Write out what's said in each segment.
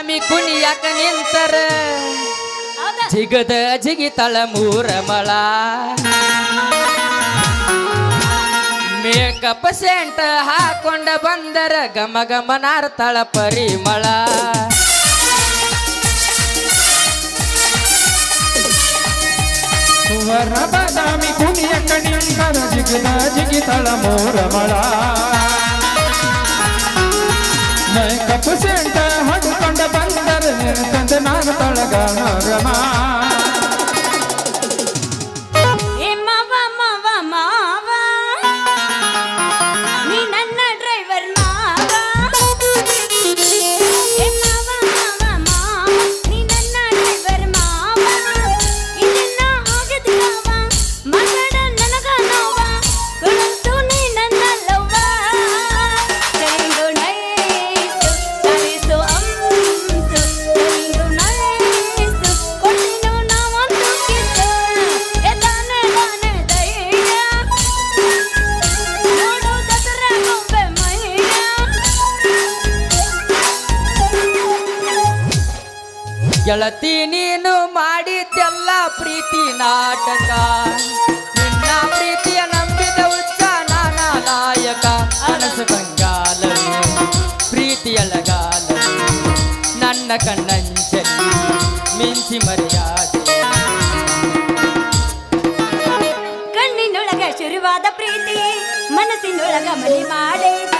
ಸ್ವಾಮಿ ಕುಣಿಯಾಕ ನಿಂತರ. ಜಿಗದ ಜಿಗಿ ತಳ ಮೂರ ಮಳ. ಮೇಕಪ್ ಸೆಂಟ್ ಹಾಕೊಂಡ ಬಂದರ ಗಮ ಗಮನಾರ್ತಳ ಪರಿಮಳ. ಸುವರ್ಣ ಬಾದಾಮಿ ಕುಣಿಯ ಕಣಿಯಂಕರ ಜಿಗಿದ ಜಿಗಿತಳ ತಳ ಮಳ. ಮೈ ಕಪ್ಪು ಸೆಂಟ ನನ್ನ ಕಣ್ಣಂಚಲಿ ಮಿಂಚಿ ಮರ್ಯಾದೆ. ಕಣ್ಣಿನೊಳಗ ಶುರುವಾದ ಪ್ರೀತಿ ಮನಸ್ಸಿನೊಳಗ ಮನೆ ಮಾಡೈತಿ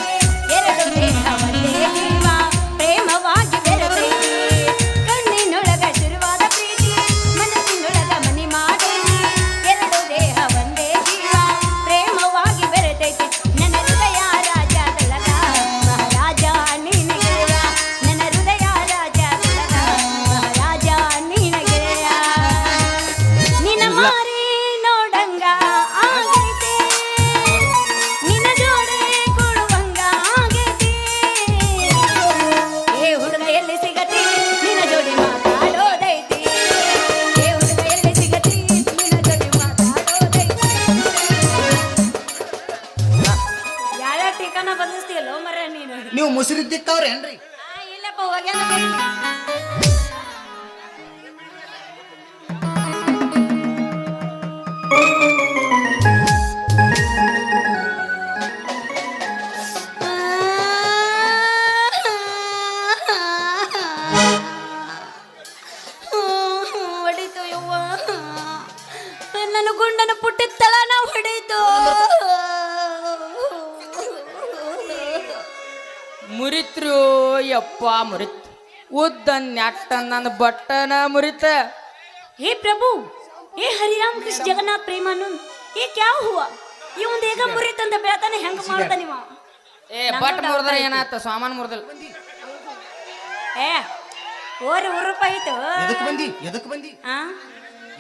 ಏನ್ರಿ? ಇಲ್ಲಪ್ಪ ಹೋಗ್ಯಾನ ಮುರಿತ್ರು ಯಪ್ಪ ಮುರಿತ್ ಉದ್ದ ನೆಟ್ಟ ನನ್ನ ಬಟ್ಟನ ಮುರಿತ हे प्रभु हे हरिराम कृष्ण जगन्नाथ प्रेमानंद ये क्या हुआ ಇವ್ ದೇಗ ಮುರಿತಂದ ಬೆಳತಾನೆ ಹೆಂಗ ಮಾಡ್ತಾನ ಇವ ಏ ಬಟ್ ಮುರಿದ್ರ ಏನಾತ ಸಾಮಾನ್ ಮುರಿದಿಲ್ಲ ಏ ಓರ್ ರೂಪಾಯಿ ಐತು ಎದಕ್ ಬಂದಿ ಎದಕ್ ಬಂದಿ ಆ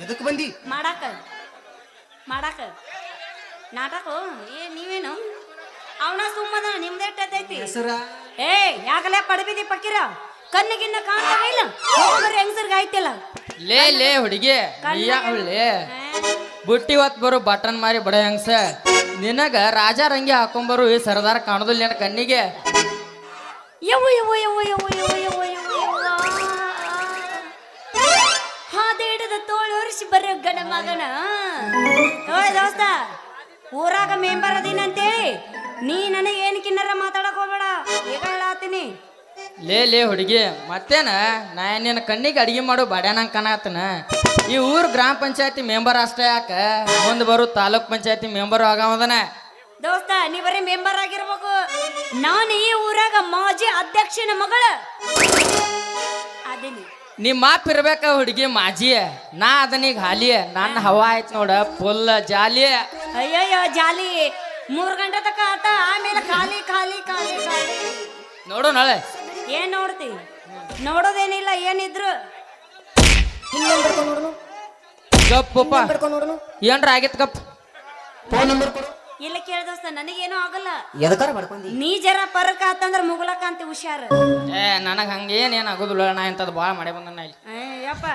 ಎದಕ್ ಬಂದಿ ಮಾಡಾಕ ಮಾಡಾಕ ನಾಟಕ ಏ ನೀವೇನು ಅವನ ಸುಮ್ಮದ ನಿಮ್ದೇ ಎಟ್ಟೈತಿ ಹೆಸರ ಏ ಯಾಕಲೆ ಪಡಬಿದಿ ಪಕ್ಕಿರ ಕಣ್ಣಿಗಿನ್ನ ಕಾಣ್ತಾವ ಇಲ್ಲ. ಹೆಂಗಸರ್ಗ ಆಯ್ತಿಲ್ಲ. ಲೇ ಲೇ ಹುಡುಗಿ ಲೇ ಬುಟ್ಟಿ ಹೊತ್ ಬರೋ ಬಟನ್ ಮಾರಿ ಬಡ ಹೆಂಗ್ಸ. ನಿನಗ ರಾಜ ರಂಗಿ ಹಾಕೊಂಬರು ಈ ಸರದಾರ ಕಾಣೋದಿಲ್ಲ ನಿನ್ನ ಕಣ್ಣಿಗೆ. ಯವ್ವ ಯವ್ವ ಯವ್ವ ಯವ್ವ ಯವ್ವ ಯವ್ವ ಯವ್ವ ಯವ್ವ. ಹಾದೇಡದ ತೋಳು ಒರಿಸಿ ಬರೋ ಗಣ ಮಗನ. ಓಯ್ ದೋಸ್ತ ಊರಾಗ ಮೆಂಬರ್ ಅದೀನಂತೇಳಿ ನೀ ನನಗೆ ಏನು ಕಿನ್ನರ ಮಾತಾಡಕ್ ಹೋಗ್ಬೇಡ. ಲೇ ಲೇ ಹುಡುಗಿ ಮತ್ತೇನ? ನಾ ನಿನ್ನ ಕಣ್ಣಿಗೆ ಅಡಿಗೆ ಮಾಡು ಬಾಡ್ಯಾನ ಕಾಣತನ. ಈ ಊರು ಗ್ರಾಮ ಪಂಚಾಯತಿ ಮೆಂಬರ್ ಅಷ್ಟೇ ಯಾಕ? ಮುಂದೆ ಬರೋ ತಾಲೂಕ್ ಪಂಚಾಯತಿ ಮೆಂಬರ್ ಆಗವದನ. ದೋಸ್ತ ನೀ ಬರೀ ಮೆಂಬರ್ ಆಗಿರ್ಬೇಕು. ನಾನು ಈ ಊರಾಗ ಮಾಜಿ ಅಧ್ಯಕ್ಷನ ಮಗಳ. ನಿಮ್ ನಿಮ್ಮ ಮಾಪ್ ಇರ್ಬೇಕ ಹುಡುಗಿ ಮಾಜಿ ನಾ ಅದನೀಗ ಹಾಲಿ ನನ್ನ ಹವಾ ಆಯ್ತು ನೋಡ ಫುಲ್ ಜಾಲಿ ಅಯ್ಯಯ್ಯೋ ಜಾಲಿ. ಮೂರ್ ಗಂಟೆ ತಕ ಆತ ಆಮೇಲೆ ಖಾಲಿ ಖಾಲಿ ಖಾಲಿ ಖಾಲಿ. ನೋಡು ನಾಳೆ. ಏನ್ ನೋಡ್ತಿ? ನೋಡೋದೇನಿಲ್ಲ ಏನಿದ್ರು. ಗಪ್ಪಪ್ಪ ಏನ್ರ ಆಗಿತ್ ಗಪ್? ಫೋನ್ ನಂಬರ್ ಕೊಡು ಇಲ್ಲ ಕೇಳ ದೋಸ್ತ ನನಗೇನು ಆಗಲ್ಲ. ಎದಕಾರ ಬಡ್ಕೊಂಡಿ ನೀ ಜರ ಪರಕ ಆತಂದ್ರ ಮುಗುಲಕ ಅಂತ ಹುಷಾರ. ಏ ನನಗೆ ಹಂಗೇನ್ ಏನ್ ಆಗೋದಿಲ್ಲ ನಾ ಇಂಥದ್ದು ಭಾಳ ಮಾಡಿ ಬಂದ ಇಲ್ಲಿ ಏ, ಯಪ್ಪ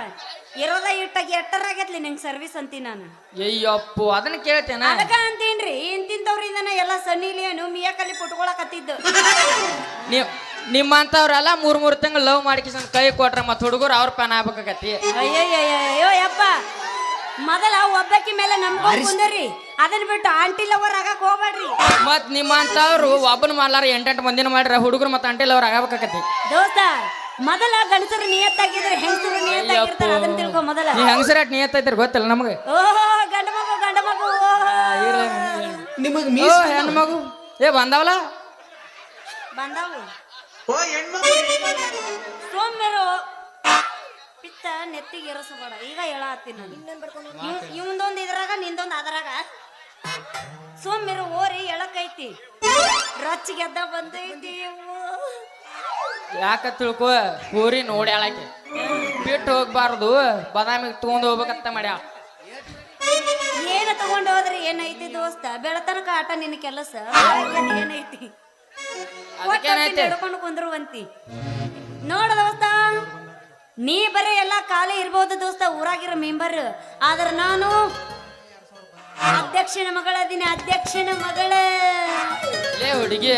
ಇರೋದ ಇಟ್ಟಾಗ ಎಟ್ಟರಾಗತ್ಲಿ ನಿಂಗೆ ಸರ್ವಿಸ್ ಅಂತೀನಿ ನಾನು. ಅಯ್ಯಪ್ಪು ಅದನ್ನ ಕೇಳ್ತೇನ? ಅದಕ್ಕ ಅಂತೀನ್ರಿ ಇಂತಿಂತವ್ರಿಂದನ ಎಲ್ಲ ಸನ್ನಿಲಿಯನು ಮಿಯಾಕಲ್ಲಿ ಪುಟ್ಕೊಳಕತ್ತಿದ್ದು. ನೀವ್ ನಿಮ್ಮಂಥವ್ರೆಲ್ಲ ಮೂರ್ ಮೂರ್ ತಿಂಗಳು ಲವ್ ಮಾಡ್ಕಿಸಂದ್ ಕೈ ಕೊಟ್ರೆ ಮತ್ ಹುಡುಗರು ಅವ್ರ ಪ್ಯಾನ್ ಆಗ್ಬೇಕಾಗತಿ ಅಯ್ಯೋ ಯಪ್ಪ. ಮೊದಲ ಒಬ್ಬಾಕಿ ಮೇಲೆ ನಂಬ್ಕೊಂಡ್ ಕುಂದ್ರಿ. ಅದನ್ನ ಬಿಟ್ಟು ಆಂಟಿ ಲವರ್ ಆಗಕ್ ಹೋಗ್ಬೇಡ್ರಿ. ಮತ್ ನಿಮ್ಮಂಥವ್ರು ಒಬ್ಬನ ಮಾಡ್ಲಾರ ಎಂಟೆಂಟು ಮಂದಿನ ಮಾಡ್ರ ಹುಡುಗರು ಮತ್ತೆ ಆಂಟಿ ಲವರ್ ಆಗಬೇಕಾಗತಿ ದೋಸ್ತ ಮೊದಲ ಗಂಡಸರು ನಿಯತ್ತಾಗಿದ್ರೆ ಹೆಂಗಸರು ನಿಯತ್ತಾಗಿರ್ತಾರೆ ಅದನ್ನ ತಿಳ್ಕೊ ಮೊದಲ. ನೀ ಹೆಂಗಸರಾಟ್ ನಿಯತ್ತೈತಿರಿ ಗೊತ್ತಿಲ್ಲ ನಮಗೆ. ಓಹೋ ಗಂಡ ಮಗು ಗಂಡ ಮಗು ನಿಮಗೆ ಓ ಮೀಸ್ ಹೆಣ್ಣು ಮಗು. ಏ ಬಂದವಲ್ಲ? ಬಂದಾವು. ಸೋಮ್ಯರು ಪಿತ್ತ ನೆತ್ತಿಗೆ ಎರಸಬೇಡ. ಈಗ ಹೇಳತ್ತೀನಿ ನಾನು. ಇವಂದೊಂದು ಇದ್ರಾಗ ನಿಂದೊಂದು ಅದ್ರಾಗ. ಸೋಮ್ಯರು ಓರಿ ಎಳಕೈತಿ. ರೊಚ್ಚ ಗೆದ್ದ ಬಂದೈತಿ. ಯಾಕ ತಿಳ್ಕೊ? ಊರಿ ನೋಡ್ಯಾಳಕ್ಕೆ ಬಿಟ್ಟು ಹೋಗ್ಬಾರ್ದು. ಬದಾಮಿಗೆ ತಗೊಂಡು ಹೋಗ್ಬೇಕಂತ ಮಾಡ್ಯಾಳ ಏನ ತಗೊಂಡು ಹೋದ್ರೆ? ಏನೈತಿ ದೋಸ್ತ? ಬೆಳತನಕ ಆಟ ನಿನ್ನ ಕೆಲಸ. ಏನೈತಿ ಹಿಡ್ಕೊಂಡು ಕುಂದ್ರುವಂತಿ. ನೋಡ ದೋಸ್ತ ನೀ ಬರೀ ಎಲ್ಲಾ ಖಾಲಿ ಇರ್ಬೋದು ದೋಸ್ತ ಊರಾಗಿರೋ ಮೆಂಬರ್. ಆದ್ರೆ ನಾನು ಅಧ್ಯಕ್ಷನ ಮಗಳ ದಿನ ಅಧ್ಯಕ್ಷನ ಮಗಳ. ಲೇ ಹುಡುಗಿ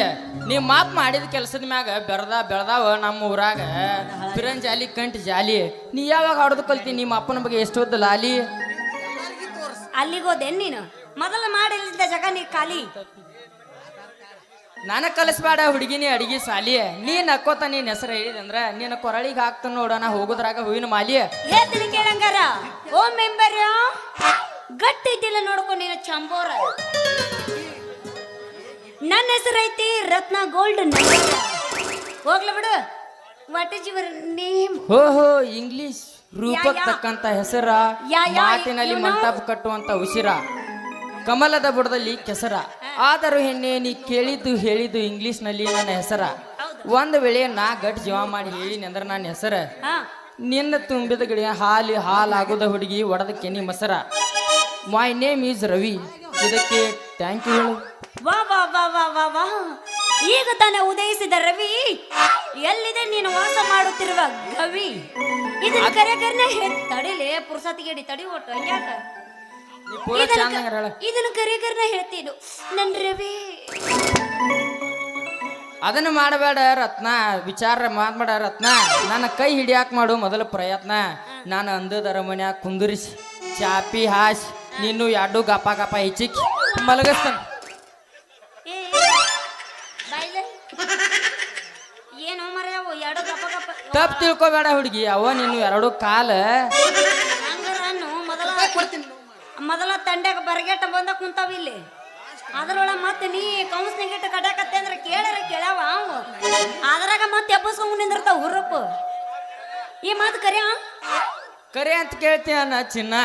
ನೀ ಮಾತ್ ಮಾಡಿದ ಕೆಲಸದ ಮ್ಯಾಗ ಬೆಳ್ದ ಬೆಳ್ದಾವ ನಮ್ಮ ಊರಾಗ. ಪಿರನ್ ಜಾಲಿ ಕಂಟ್ ಜಾಲಿ. ನೀ ಯಾವಾಗ ಆಡೋದು ಕಲ್ತಿ ನಿಮ್ಮ ಅಪ್ಪನ ಬಗ್ಗೆ ಎಷ್ಟು ಲಾಲಿ? ಅಲ್ಲಿಗೋದೇನ್ ನೀನು. ಮೊದಲ ಮಾಡಿಲ್ಲದ ಜಗ ನೀ ಖಾಲಿ. ನನಗ್ ಕಲಿಸ್ಬೇಡ ಹುಡುಗಿನಿ ಅಡಿಗೆ ಸಾಲಿ ನೀ ನಕ್ಕೋತ ನೀನ್ ಹೆಸರು ಹೇಳಿದಂದ್ರ ನಿನ್ನ ಕೊರಳಿಗೆ ಹಾಕ್ತ ನೋಡೋಣ ಹೋಗುದ್ರಾಗ ಹೂವಿನ ಮಾಲಿ ಹೇಳ್ತೀನಿ ಕೇಳಂಗಾರ ಓ ಮೆಂಬರ್ ಗಟ್ಟಿ ಇದ್ದಿಲ್ಲ ನೋಡ್ಕೊ ನೀನು ಚಂಬೋರ. ನನ್ನ ಹೆಸರು ಐತಿ ರತ್ನ ಗೋಲ್ಡ್ ಹೋಗ್ಲ ಬಿಡು ವಾಟ್ ಇಸ್ ಯುವರ್ ನೇಮ್. ಹೋ ಹೋ ಇಂಗ್ಲಿಷ್ ರೂಪಕ್. ತಕ್ಕಂತ ಹೆಸರ ಮಾತಿನಲ್ಲಿ? ಮಂಟಪ ಕಟ್ಟುವಂತ ಉಸಿರ ಕಮಲದ ಬುಡದಲ್ಲಿ ಕೆಸರ. ಆದರೂ ಹೆಣ್ಣೆ ನೀ ಕೇಳಿದ್ದು ಹೇಳಿದ್ದು ಇಂಗ್ಲಿಷ್ನಲ್ಲಿ ನನ್ನ ಹೆಸರ. ಒಂದ್ ವೇಳೆ ನಾ ಗಟ್ ಜೀವ ಮಾಡಿ ಹೇಳಿ ಅಂದ್ರ ನನ್ನ ಹೆಸರ. ಹಾ. ನಿನ್ನ ತುಂಬಿದ ಗಿಡ ಹಾಲಿ ಹಾಲ್ ಆಗುದ ಹುಡುಗಿ ಒಡದ ಕೆನಿ ಮಸರ. ಮೈ ನೇಮ್ ಈಸ್ ರವಿ ಇದಕ್ಕೆ ಥ್ಯಾಂಕ್ ಯು ಹೇಳು. ವಾ ವಾ ವಾ ವಾ ವಾ ವಾ. ಈಗ ತಾನೇ ಉದಯಿಸಿದ ರವಿ ಎಲ್ಲಿದೆ ನೀನು ವಾಸ ಮಾಡುತ್ತಿರುವ ಗವಿ? ಇದನ್ನ ಕರೆಕರ್ನ ತಡಿಲೆ ಪುರ್ಸತಿಗೆ ತಡಿ ಒಟ್ಟು ಯಾಕೆ ಇದನ್ನ ಕರೆಗರ್ನ ಹೇಳ್ತೀನಿ. ನನ್ ರವಿ. ಅದನ್ನ ಮಾಡಬೇಡ ರತ್ನ ವಿಚಾರ ಮಾಡಬೇಡ ರತ್ನ. ನನ್ನ ಕೈ ಹಿಡಿಯಾಕ ಮಾಡು ಮೊದಲ ಪ್ರಯತ್ನ. ನಾನು ಅಂದದರ ಮನ್ಯಾಗ ಕುಂದುರಿಸಿ ಚಾಪಿ ಹಾಸಿ ನೀನು ಎರಡು ಗಪ ಗಪ ಹೆಚ್ಚಿಕ್ಕಿ ಮಲಗಿಸ್ತಾನ. ತಪ್ಪು ತಿಳ್ಕೊಬೇಡ ಹುಡುಗಿ. ಅವ ನೀನು ಎರಡು ಕಾಲ ಮೊದಲ ತಂಡ್ಯಾಗ ಬರಗೆಟ್ಟ ಬಂದ ಕುಂತಾವ ಇಲ್ಲಿ. ಅದ್ರೊಳಗೆ ಮತ್ತೆ ನೀ ಕೌನ್ಸ್ನಾಗಿಟ್ಟ ಕಟ್ಯಾಕತ್ತೆ ಅಂದ್ರೆ ಕೇಳರ ಕೇಳ್ಯಾವ ಅವು ಅದ್ರಾಗ ಮತ್ತೆ ಎಬ್ಬಸ್ಕೊಂಡ್ ನಿಂದಿರ್ತಾವ ಹುರುಪು. ಈ ಮಾತು ಕರೆಯ ಕರೆ ಅಂತ ಕೇಳ್ತೀಯನ ಚಿನ್ನ.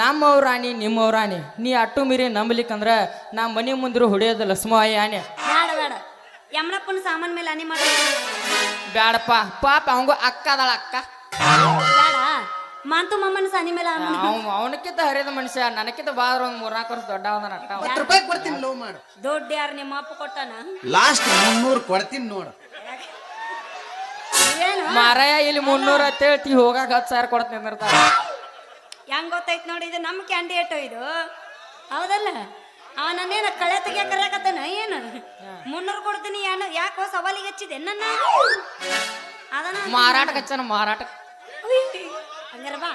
ನಮ್ಮವ್ರ ರಾಣಿ ನಿಮ್ಮವ್ರ ಆನಿ ನೀ ಅಟ್ಟು ಮೀರಿ ನಂಬಲಿಕ್ಕಂದ್ರ ನಾ ಮನೆ ಮುಂದಿರು ಹೊಡಿಯೋದು ಲಸ್ಮಾಯಿ ಆನೆ. ಬೇಡ ಬೇಡ ಯಮನಪ್ಪನ ಸಾಮಾನ್ ಮೇಲೆ ಅನಿ ಮಾಡ ಬ್ಯಾಡಪ್ಪ. ಪಾಪ ಅವಂಗು ಅಕ್ಕ ಅದಾಳ ಅಕ್ಕ. ಮಾಂತು ಮಮ್ಮನ ಸನಿ ಮೇಲೆ ಅವ ಅವನಕ್ಕಿಂತ ಹರಿದ ಮನುಷ್ಯ ನನಕ್ಕಿಂತ ಬಾದ್ರ ಒಂದ್ ಮೂರ್ನಾಲ್ಕು ವರ್ಷ ದೊಡ್ಡ ಅವನ ಅಟ್ಟ ಅವ. ಹತ್ತು ರೂಪಾಯಿ ಕೊಡ್ತೀನಿ ಲವ್ ಮಾಡು. ದೊಡ್ಡ ಯಾರು ನಿಮ್ಮ ಅಪ್ಪ ಕೊಟ್ಟಾನ? ಲಾಸ್ಟ್ ಮುನ್ನೂರು ಕೊಡ್ತೀನಿ ನೋಡು. ಏನು? ಮಾರಾಯ ಇಲ್ಲಿ ಮುನ್ನೂರ ಅಂತೇಳ್ತಿ ಹೋಗಾಕ ಹತ್ತು ಸಾವಿರ ಕೊಡ್ತೀನಿ ಅಂದಿರ್ತಾರ ಹೆಂಗ್ ಗೊತ್ತೈತ್ ನೋಡಿ ಇದು ನಮ್ಮ ಕ್ಯಾಂಡಿಡೇಟ್ ಇದು. ಹೌದಲ್ಲ? ಅವ ನನ್ನೇನ ಕಳೆ ತೆಗಿಯಕ್ ಕರ್ಯಾಕತ್ತಾನ? ಏನು? ಮುನ್ನೂರು ಕೊಡ್ತೀನಿ ಏನು? ಯಾಕೋ ಸವಾಲಿಗೆ ಹಚ್ಚಿದೆ ನನ್ನ? ಅದನ್ನ ಮಾರಾಟ ಕಚ್ಚನ ಮಾರಾಟ ಉಯ್, ಹಂಗಾರ ಬಾ.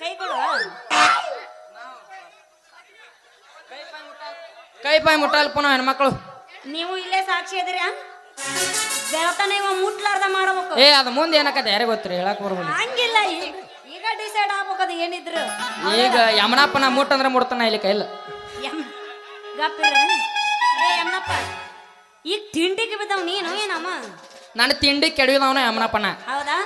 ಕೈ ಕೊಡು ಕೈ ಪಾಯಿ ಮುಟ್ಟಲ್ಪ ನಾವು ಹೆಣ್ಮಕ್ಳು. ನೀವು ಇಲ್ಲೇ ಸಾಕ್ಷಿ ಇದ್ರಿ ಬೆಳತನ ಇವ ಮುಟ್ಲಾರ್ದ ಮಾಡ್ಬೇಕು. ಏ ಅದು ಮುಂದೆ ಏನಕತ್ತೆ ಯಾರಿಗೆ ಗೊತ್ತ್ರಿ ಹೇಳಕ್ ಬರ್ಬೋದು ಹಂಗಿಲ್ಲ ಈಗ ಈಗ ಡಿಸೈಡ್ ಆಗ್ಬೇಕು ಅದು ಏನಿದ್ರು. ಈಗ ಯಮನಪ್ಪನ ಮುಟ್ಟಂದ್ರೆ ಅಂದ್ರೆ ಮುಡ್ತಾನ ಇಲ್ಲಿ ಕೈಲ. ಯಮ್ ಗಪ್ಪಿರ ಏ ಯಮ್ಮನಪ್ಪ ಈಗ ತಿಂಡಿಗೆ ಬಿದ್ದಾವ್ ನೀನು ಏನಮ್ಮ? ನನ್ನ ತಿಂಡಿ ಕೆಡವಿದವನ ಯಮನಪ್ಪನ. ಹೌದಾ?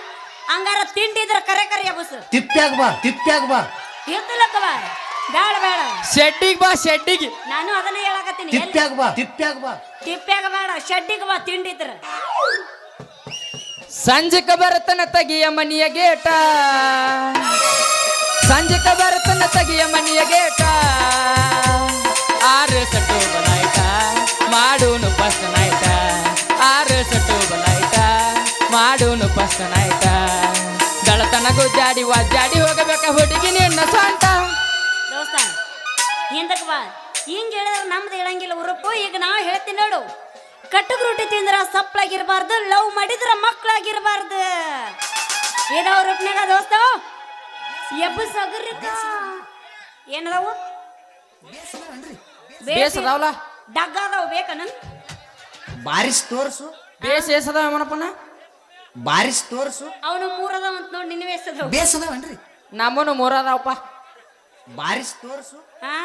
ಹಂಗಾರ ತಿಂಡಿದ್ರ ಕರೆ ಕರೆ ಬಸ್ ತಿಪ್ಪ್ಯಾಗ ಬಾ ತಿಪ್ಪ್ಯಾಗ ಬಾ. ಇರ್ತಲಕ್ಕವ ಬೇಡ ಬೇಡ. ಶೆಡ್ಡಿಗೆ ಬಾ ಶೆಡ್ಡಿಗೆ. ನಾನು ಅದನ್ನ ಹೇಳಕತ್ತೀನಿ. ತಿಪ್ಪ್ಯಾಗ ಬಾ ತಿಪ್ಪ್ಯಾಗ ಬಾ. ತಿಪ್ಪ್ಯಾಗ ಬೇಡ ಶೆಡ್ಡಿಗೆ ಬಾ ತಿಂಡಿದ್ರ ಸಂಜಕ ಸಂಜೆಕ ಬರತನ ತಗಿಯ ಮನಿಯ ಗೇಟ. ಸಂಜೆಕ ಬರತನ ತಗಿಯ ಮನಿಯ ಗೇಟ. ಆರು ಸಟ್ಟು ಬಲಾಯ್ತ ಮಾಡೋನು ಫಸ್ಟ್ ನೈಟ ಆರು ಸಟ್ಟು ಬಲಾಯ್ತ ಮಾಡೂನು ಫಸ್ಟ್ ನೈಟ ಗಳತನ ವಾ ಜಾಡಿ ಹೋಗಬೇಕ ಹುಡುಗಿ ನಿನ್ನ ಸ್ವಂತ. ದೋಸ್ತ ಹಿಂದಕ್ ಬಾ. ಹಿಂಗ್ ಹೇಳಿದ್ರೆ ನಮ್ದು ಹೇಳಂಗಿಲ್ಲ ಉರುಪು ಈಗ ನಾವು ಹೇಳ್ತೀನಿ ನೋಡು. ಕಟ್ಟಗ್ ರೊಟ್ಟಿ ತಿಂದ್ರ ಸಪ್ಲಾಗಿರ್ಬಾರ್ದು ಲವ್ ಮಾಡಿದ್ರ ಮಕ್ಕಳಾಗಿರ್ಬಾರ್ದು. ಏನವ ರೂಪನಾಗ ದೋಸ್ತ? ಎಬ್ಬ ಸಗರಿ ಏನದಾವು? ಬೇಸ್. ಅದಾವಲ್ಲ ಡಗ್ಗ ಅದಾವ ಬೇಕನ ಬಾರಿಸ್ ತೋರ್ಸು. ಬೇಸ್ ಏಸದ ಯಮನಪ್ಪನ? ಬಾರಿಸ್ ತೋರ್ಸು. ಅವನು ಮೂರದಾವ ಅಂತ ನೋಡಿ ನಿನ್ನ ಬೇಸದ ಬೇಸ್ ಅದಾವನ್ರಿ ನಮ್ಮನು ಮೂರದವಪ್ಪ. ಬಾರಿಸ್ ತೋರ್ಸು. ಹಾ?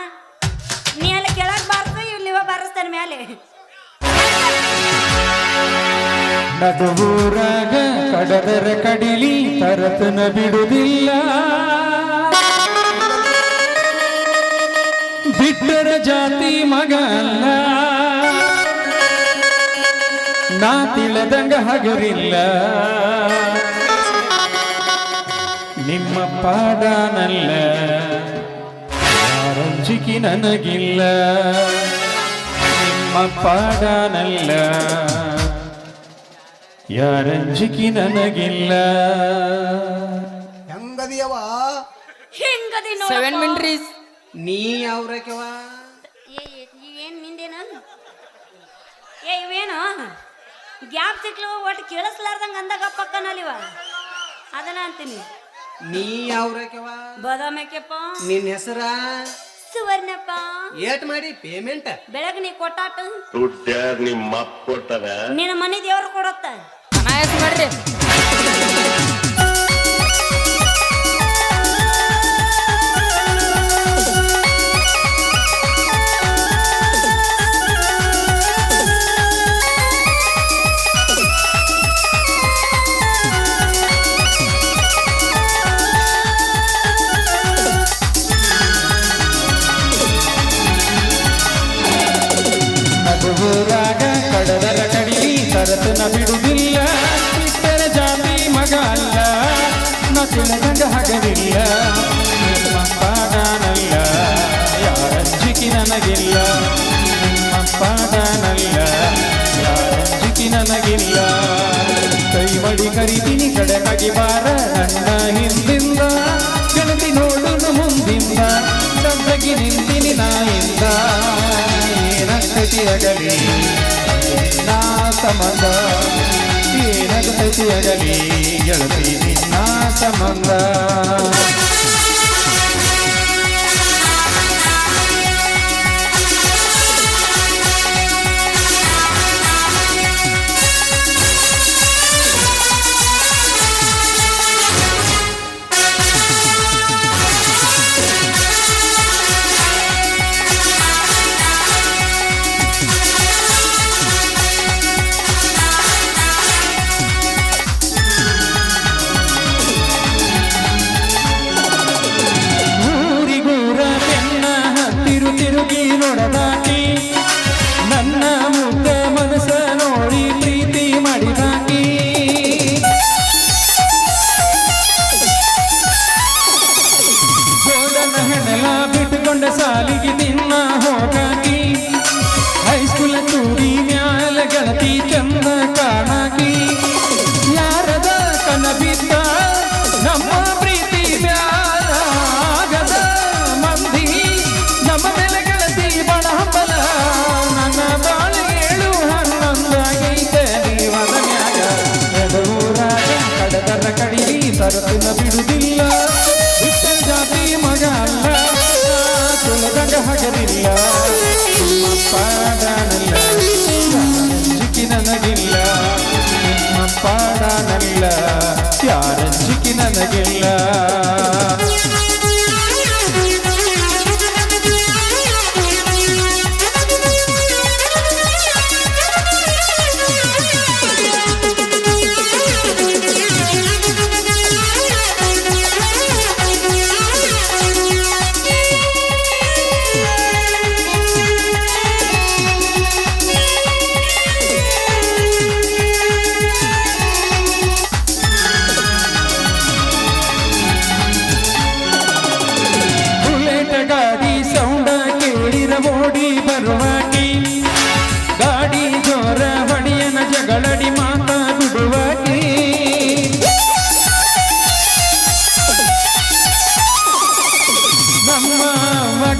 ನೀ ಎಲ್ಲ ಕೆಳಗ್ ಬಾರ್ಸ ಇಲ್ಲಿವ ಬಾರಿಸ್ತಾನೆ ಮೇಲೆ ನದವೂರಾಗ ಕಡದರ ಕಡಿಲಿ ತರತನ ಬಿಡುವುದಿಲ್ಲ ಬಿಟ್ಟರ ಜಾತಿ ಮಗ ಅಲ್ಲ ನಾ ತಿಳದಂಗ ಹಗರಿಲ್ಲ. ನಿಮ್ಮ ಪಾಡನಲ್ಲ ಯಾರೊಂಜಿಕಿ ನನಗಿಲ್ಲ. ನಿಮ್ಮ ಪಾಡನಲ್ಲ ಯಾರಂಜಿಕಿ ನನಗಿಲ್ಲ. ಹೆಂಗದಿಯವ ಹೆಂಗದಿ ಸೆವೆನ್ ಮಿಂಟ್ರೀಸ್ ನೀ ಯಾವ್ರಕ್ಯವ ಏನ್ ನಿಂದೇನ? ಏ ಇವೇನು? ಗ್ಯಾಪ್ ಸಿಕ್ಲು ಒಟ್ಟು ಕೇಳಿಸ್ಲಾರ್ದಂಗ ಅಂದಾಗ ಪಕ್ಕನಲ್ಲಿವ ಅದನ್ನ ಅಂತೀನಿ. ನೀ ಯಾವ್ರಕ್ಕೆವ ಬದಾಮಕ್ಕೆಪ್ಪ ನಿನ್ ಹೆಸರ? ಸುವರ್ಣಪ್ಪ. ಏಟ್ ಮಾಡಿ ಪೇಮೆಂಟ್ ಬೆಳಗ್ಗೆ ನೀ ಕೊಟ್ಟಾಟ. ದುಡ್ಡ ನಿಮ್ಮ ಅಪ್ಪ ಕೊಟ್ಟದ? ನಿನ್ನ ಮನೆ ದೇವ್ರು ಕೊಡತ್ತ. ಅನಾಯಸ್ ಮಾಡ್ರಿ. ನಗುವೂರಾಗ ಕಡದರ ಕಡಿಲಿ ಸರತನ ಬಿಡುವುದಿಲ್ಲ. ಬಿಟ್ಟರ ಜಾತಿ ಮಗ ಅಲ್ಲ. ನಾ ಹಗದಿಲ್ಲ ಅಪ್ಪ ನಿಮ್ಮ ಯಾರ ಯಾರಂಜಿಕೆ ನನಗಿಲ್ಲ. ನಿಮ್ಮ ಯಾರ ಯಾರಂಜಿಕೆ ನನಗಿಲ್ಲ. ಕೈ ಮಡಿ ಕರಿತೀನಿ ಕಡೆ ಬಾರ. ನನ್ನ ಹಿಂದಿಂದ ಗೆಳತಿ ನೋಡು ಮುಂದಿಂದ. ಡಬ್ಬಗಿ ನಿಂತಿನಿ ನಾಯಿಂದ. ಏನಾಗಲಿ ನಾ ಸಂಬಂಧ ಏನಾಗಲಿ ಗೆಳತಿ ನಿನ್ನ ಸಂಬಂಧ ಬಿಟ್ಟುಕೊಂಡ ಸಾಲಿಗೆ ನಿನ್ನ ಹೋಗಾಕಿ. ಹೈಸ್ಕೂಲ ತೂರಿ ಮ್ಯಾಲ ಗೆಳತಿ ಚಂದ ಕಾಣಾಕಿ. ಯಾರದ ಕನ ಬಿದ್ದ ನಮ್ಮ ಪ್ರೀತಿ ಮ್ಯಾಲಾಗದ ಮಂದಿ. ನಮ್ಮ ಮೇಲೆ ಗೆಳತಿ ಬಣ ಹಂಬಲ. ನನ್ನ ಬಾಳೆ ಏಳು ಹನ್ನೊಂದಾಗೈತೆ ನೀವದ ಮ್ಯಾಗ. ಕಡದರ ಕಡಿಲಿ ತರತಿನ ಬಿಡುದಿಲ್ಲ ತುಳದಂಗ ಹಗರಿಲ್ಲ ನಿಮ್ಮ ಪಾಡನಲ್ಲ ಯಾರಂಜಿಕೆ ನನಗಿಲ್ಲ ನಿಮ್ಮ ಪಾಡನಲ್ಲ ಯಾರಂಜಿಕೆ ನನಗಿಲ್ಲ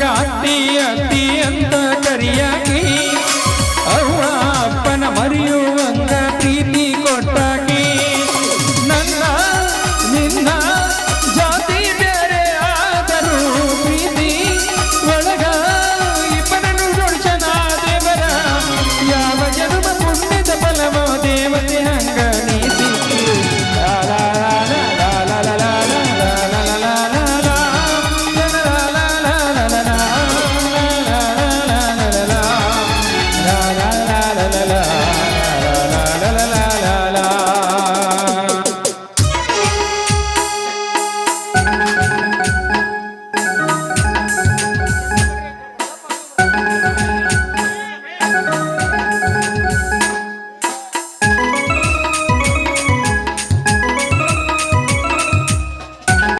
ગાતી હતી અંત કર્યા